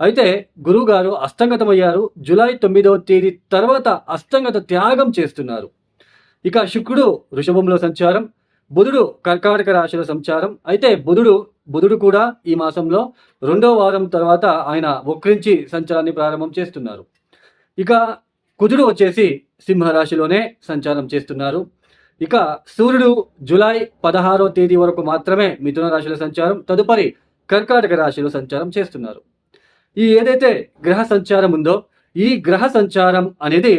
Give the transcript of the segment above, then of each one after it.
అయితే గురువు గారు అస్తంగతమయ్యారు జూలై తొమ్మిదవ తేదీ తర్వాత అస్తంగత త్యాగం చేస్తున్నారు. ఇక శుక్రుడు వృషభంలో సంచారం. బుధుడు కర్కాటక రాశిలో సంచారం. అయితే బుధుడు బుధుడు కూడా ఈ మాసంలో రెండో వారం తర్వాత ఆయన వక్రించి సంచారాన్ని ప్రారంభం చేస్తున్నారు. ఇక కుజుడు వచ్చేసి సింహరాశిలోనే సంచారం చేస్తున్నారు. ఇక సూర్యుడు జూలై పదహారో తేదీ వరకు మాత్రమే మిథున రాశిలో సంచారం. తదుపరి కర్కాటక రాశిలో సంచారం చేస్తున్నారు. ఈ ఏదైతే గ్రహ సంచారం ఉందో ఈ గ్రహ సంచారం అనేది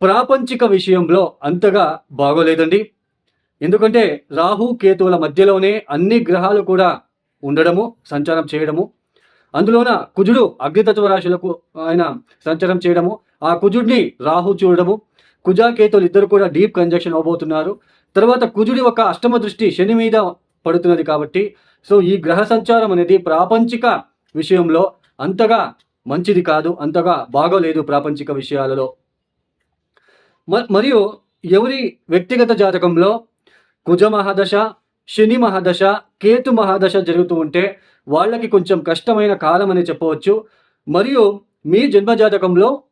ప్రాపంచిక విషయంలో అంతగా బాగోలేదండి. ఎందుకంటే రాహు కేతువుల మధ్యలోనే అన్ని గ్రహాలు కూడా ఉండడము సంచారం చేయడము. అందులోన కుజుడు అగ్నితత్వ రాశులకు ఆయన సంచారం చేయడము. ఆ కుజుడిని రాహు చూడడము. కుజాకేతువులు ఇద్దరు కూడా డీప్ కంజక్షన్ అవబోతున్నారు. తర్వాత కుజుడి ఒక అష్టమ దృష్టి శని మీద పడుతున్నది కాబట్టి సో ఈ గ్రహ సంచారం అనేది ప్రాపంచిక విషయంలో అంతగా మంచిది కాదు అంతగా బాగోలేదు ప్రాపంచిక విషయాలలో. మ- మరియు ఎవరి వ్యక్తిగత జాతకంలో కుజ మహాదశ శని మహాదశ కేతు మహాదశ జరుగుతూ ఉంటే వాళ్ళకి కొంచెం కష్టమైన కాలం అని చెప్పవచ్చు. మరియు మీ జన్మ జాతకంలో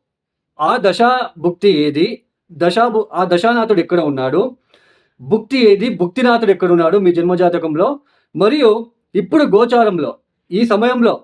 ఆ దశా భుక్తి ఏది? దశా ఆ దశానాథుడు ఎక్కడ ఉన్నాడు? భుక్తి ఏది? భుక్తినాథుడు ఎక్కడ ఉన్నాడు మీ జన్మ జాతకంలో మరియు ఇప్పుడు గోచారంలో ఈ సమయంలో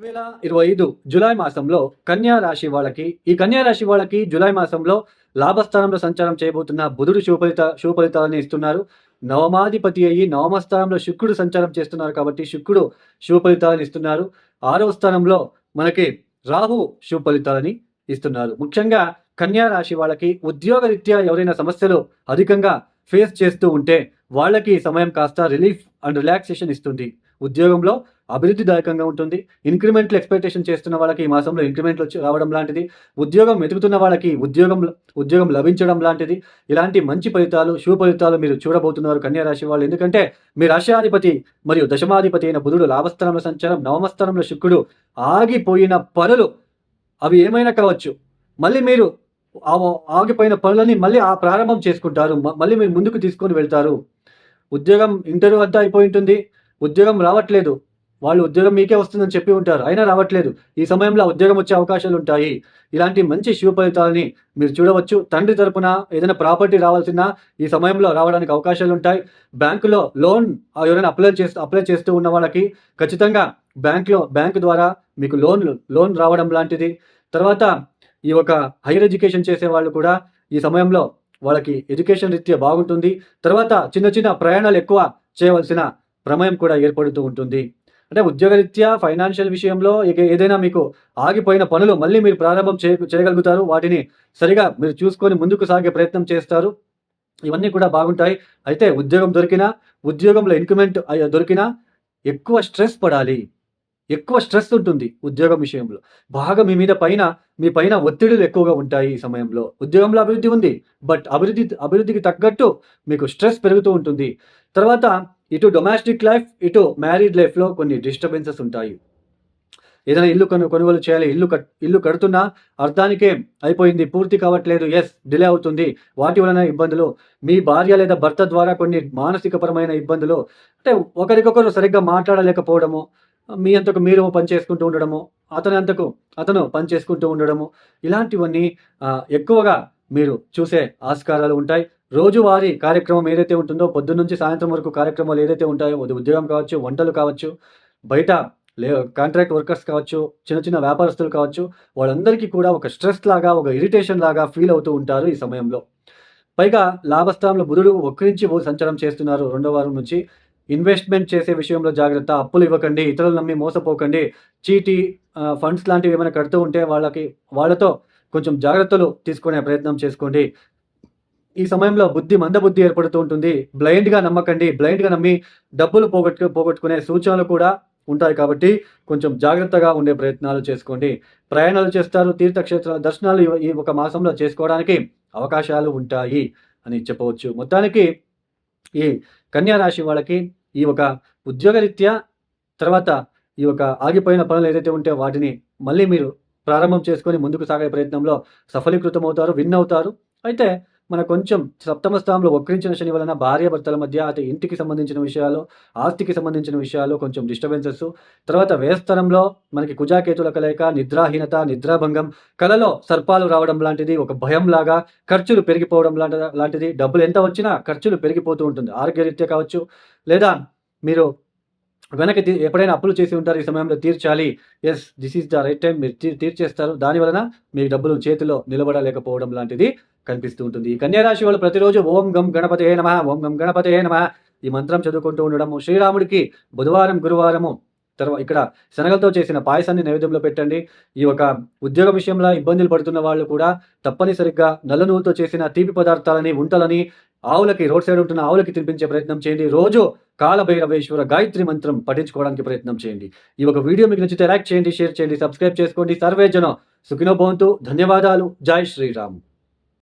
వేల ఇరవై ఐదు జులై మాసంలో కన్యా రాశి వాళ్ళకి ఈ కన్యా రాశి వాళ్ళకి జూలై మాసంలో లాభస్థానంలో సంచారం చేయబోతున్న బుధుడు శుభలిత శుభఫలితాలను ఇస్తున్నారు. నవమాధిపతి అయ్యి నవమ స్థానంలో శుక్రుడు సంచారం చేస్తున్నారు కాబట్టి శుక్రుడు శుభఫలితాలను ఇస్తున్నారు. ఆరవ స్థానంలో మనకి రాహు శుభఫలితాలని ఇస్తున్నారు. ముఖ్యంగా కన్యా రాశి వాళ్ళకి ఉద్యోగరీత్యా ఎవరైనా సమస్యలు అధికంగా ఫేస్ చేస్తూ ఉంటే వాళ్ళకి ఈ సమయం కాస్త రిలీఫ్ అండ్ రిలాక్సేషన్ ఇస్తుంది. ఉద్యోగంలో అభివృద్ధిదాయకంగా ఉంటుంది. ఇంక్రిమెంట్లు ఎక్స్పెక్టేషన్ చేస్తున్న వాళ్ళకి ఈ మాసంలో ఇంక్రిమెంట్లు వచ్చి రావడం లాంటిది. ఉద్యోగం వెతుకుతున్న వాళ్ళకి ఉద్యోగం ఉద్యోగం లభించడం లాంటిది. ఇలాంటి మంచి ఫలితాలు శుభ ఫలితాలు మీరు చూడబోతున్నారు కన్యా రాశి వాళ్ళు. ఎందుకంటే మీ రాష్ట్రాధిపతి మరియు దశమాధిపతి అయిన బుధుడు లాభస్థానంలో సంచారం నవమస్థానంలో శుక్రుడు ఆగిపోయిన పనులు అవి ఏమైనా కావచ్చు. మళ్ళీ మీరు ఆగిపోయిన పనులని మళ్ళీ ఆ ప్రారంభం చేసుకుంటారు. మ- మళ్ళీ మీరు ముందుకు తీసుకొని వెళ్తారు. ఉద్యోగం ఇంటర్వ్యూ అంతా అయిపోయి ఉంటుంది. ఉద్యోగం రావట్లేదు. వాళ్ళు ఉద్యోగం మీకే వస్తుందని చెప్పి ఉంటారు. అయినా రావట్లేదు. ఈ సమయంలో ఉద్యోగం వచ్చే అవకాశాలు ఉంటాయి. ఇలాంటి మంచి శుభ ఫలితాలని మీరు చూడవచ్చు. తండ్రి తరపున ఏదైనా ప్రాపర్టీ రావాల్సిన ఈ సమయంలో రావడానికి అవకాశాలు ఉంటాయి. బ్యాంకులో లోన్ ఆ ఎవరైనా అప్లై చేస్తూ అప్లై చేస్తూ ఉన్న వాళ్ళకి ఖచ్చితంగా బ్యాంక్లో బ్యాంకు ద్వారా మీకు లోన్ లోన్ రావడం లాంటిది. తర్వాత ఈ ఒక హైయర్ ఎడ్యుకేషన్ చేసే వాళ్ళు కూడా ఈ సమయంలో వాళ్ళకి ఎడ్యుకేషన్ రీత్యా బాగుంటుంది. తర్వాత చిన్న చిన్న ప్రయాణాలు ఎక్కువ చేయవలసిన ప్రమేయం కూడా ఏర్పడుతూ ఉంటుంది. అంటే ఉద్యోగరీత్యా ఫైనాన్షియల్ విషయంలో ఇక ఏదైనా మీకు ఆగిపోయిన పనులు మళ్ళీ మీరు ప్రారంభం చేయ చేయగలుగుతారు. వాటిని సరిగా మీరు చూసుకొని ముందుకు సాగే ప్రయత్నం చేస్తారు. ఇవన్నీ కూడా బాగుంటాయి. అయితే ఉద్యోగం దొరికినా ఉద్యోగంలో ఇంక్రిమెంట్ దొరికినా ఎక్కువ స్ట్రెస్ పడాలి. ఎక్కువ స్ట్రెస్ ఉంటుంది ఉద్యోగం విషయంలో. బాగా మీ మీద పైన మీ పైన ఒత్తిడులు ఎక్కువగా ఉంటాయి ఈ సమయంలో. ఉద్యోగంలో అభివృద్ధి ఉంది బట్ అభివృద్ధి అభివృద్ధికి తగ్గట్టు మీకు స్ట్రెస్ పెరుగుతూ ఉంటుంది. తర్వాత ఇటు డొమెస్టిక్ లైఫ్ ఇటు మ్యారీడ్ లైఫ్లో కొన్ని డిస్టర్బెన్సెస్ ఉంటాయి. ఏదైనా ఇల్లు కొను కొనుగోలు చేయాలి ఇల్లు కట్ ఇల్లు కడుతున్నా అర్థానికే అయిపోయింది పూర్తి కావట్లేదు ఎస్ డిలే అవుతుంది. వాటి వలన ఇబ్బందులు. మీ భార్య లేదా భర్త ద్వారా కొన్ని మానసికపరమైన ఇబ్బందులు. అంటే ఒకరికొకరు సరిగ్గా మాట్లాడలేకపోవడము మీ అంతకు మీరు పని చేసుకుంటూ ఉండడము అతని అంతకు అతను పని చేసుకుంటూ ఉండడము ఇలాంటివన్నీ ఎక్కువగా మీరు చూసే ఆస్కారాలు ఉంటాయి. రోజువారీ కార్యక్రమం ఏదైతే ఉంటుందో పొద్దున్న నుంచి సాయంత్రం వరకు కార్యక్రమాలు ఏదైతే ఉంటాయో అది ఉద్యోగం కావచ్చు వంటలు కావచ్చు బయట లే కాంట్రాక్ట్ వర్కర్స్ కావచ్చు చిన్న చిన్న వ్యాపారస్తులు కావచ్చు వాళ్ళందరికీ కూడా ఒక స్ట్రెస్ లాగా ఒక ఇరిటేషన్ లాగా ఫీల్ అవుతూ ఉంటారు ఈ సమయంలో. పైగా లాభస్థానంలో బుధుడు ఒక్కరించి ఓ సంచారం చేస్తున్నారు రెండో వారం నుంచి. ఇన్వెస్ట్మెంట్ చేసే విషయంలో జాగ్రత్త అప్పులు ఇవ్వకండి ఇతరులు నమ్మి మోసపోకండి చీటీ ఫండ్స్ లాంటివి ఏమైనా కడుతూ ఉంటే వాళ్ళకి వాళ్ళతో కొంచెం జాగ్రత్తలు తీసుకునే ప్రయత్నం చేసుకోండి. ఈ సమయంలో బుద్ధి మందబుద్ధి ఏర్పడుతూ ఉంటుంది. బ్లైండ్గా నమ్మకండి. బ్లైండ్గా నమ్మి డబ్బులు పోగొట్టు పోగొట్టుకునే సూచనలు కూడా ఉంటాయి కాబట్టి కొంచెం జాగ్రత్తగా ఉండే ప్రయత్నాలు చేసుకోండి. ప్రయాణాలు చేస్తారు. తీర్థక్షేత్ర దర్శనాలు ఈ ఒక మాసంలో చేసుకోవడానికి అవకాశాలు ఉంటాయి అని చెప్పవచ్చు. మొత్తానికి ఈ కన్యా రాశి వాళ్ళకి ఈ ఒక ఉద్యోగరీత్యా తర్వాత ఈ ఒక ఆగిపోయిన పనులు ఏదైతే ఉంటే వాటిని మళ్ళీ మీరు ప్రారంభం చేసుకొని ముందుకు సాగే ప్రయత్నంలో సఫలీకృతం అవుతారు విన్ అవుతారు. అయితే మన కొంచెం సప్తమ స్థానంలో వక్రించిన శని వలన భార్యాభర్తల మధ్య అటు ఇంటికి సంబంధించిన విషయాలు ఆస్తికి సంబంధించిన విషయాలు కొంచెం డిస్టర్బెన్సెస్ తర్వాత వేస్తరంలో మనకి కుజాకేతుల కలయిక నిద్రాహీనత నిద్రాభంగం. కలలో సర్పాలు రావడం లాంటిది ఒక భయం లాగా ఖర్చులు పెరిగిపోవడం లాంటి లాంటిది. డబ్బులు ఎంత వచ్చినా ఖర్చులు పెరిగిపోతూ ఉంటుంది. ఆరోగ్యరీత్యా కావచ్చు. లేదా మీరు వెనక్కి ఎప్పుడైనా అప్పులు చేసి ఉంటారు ఈ సమయంలో తీర్చాలి. Yes this is the right time మీరు తీర్చేస్తారు. దాని వలన మీ డబ్బులు చేతిలో నిలబడలేకపోవడం లాంటిది. కనిపిస్తూ ఉంటుంది. ఈ వాళ్ళు ప్రతిరోజు ఓం గం గణపతి నమ ఓం గం గణపతి నమ ఈ మంత్రం చదువుకుంటూ ఉండడము. శ్రీరాముడికి బుధవారం గురువారము తర్వాత ఇక్కడ శనగలతో చేసిన పాయసాన్ని నైవేద్యంలో పెట్టండి. ఈ ఒక ఉద్యోగ విషయంలో ఇబ్బందులు పడుతున్న వాళ్ళు కూడా తప్పనిసరిగా నల్ల నూలుతో చేసిన తీపి పదార్థాలని ఉంటలని ఆవులకి రోడ్ సైడ్ ఉంటున్న ఆవులకి తినిపించే ప్రయత్నం చేయండి. రోజు కాలభైరవేశ్వర గాయత్రి మంత్రం పఠించుకోవడానికి ప్రయత్నం చేయండి. ఈ ఒక వీడియో మీకు నచ్చితే లైక్ చేయండి షేర్ చేయండి సబ్స్క్రైబ్ చేసుకోండి. సర్వే జనం సుఖినో భవంతు. ధన్యవాదాలు. జై శ్రీరామ్.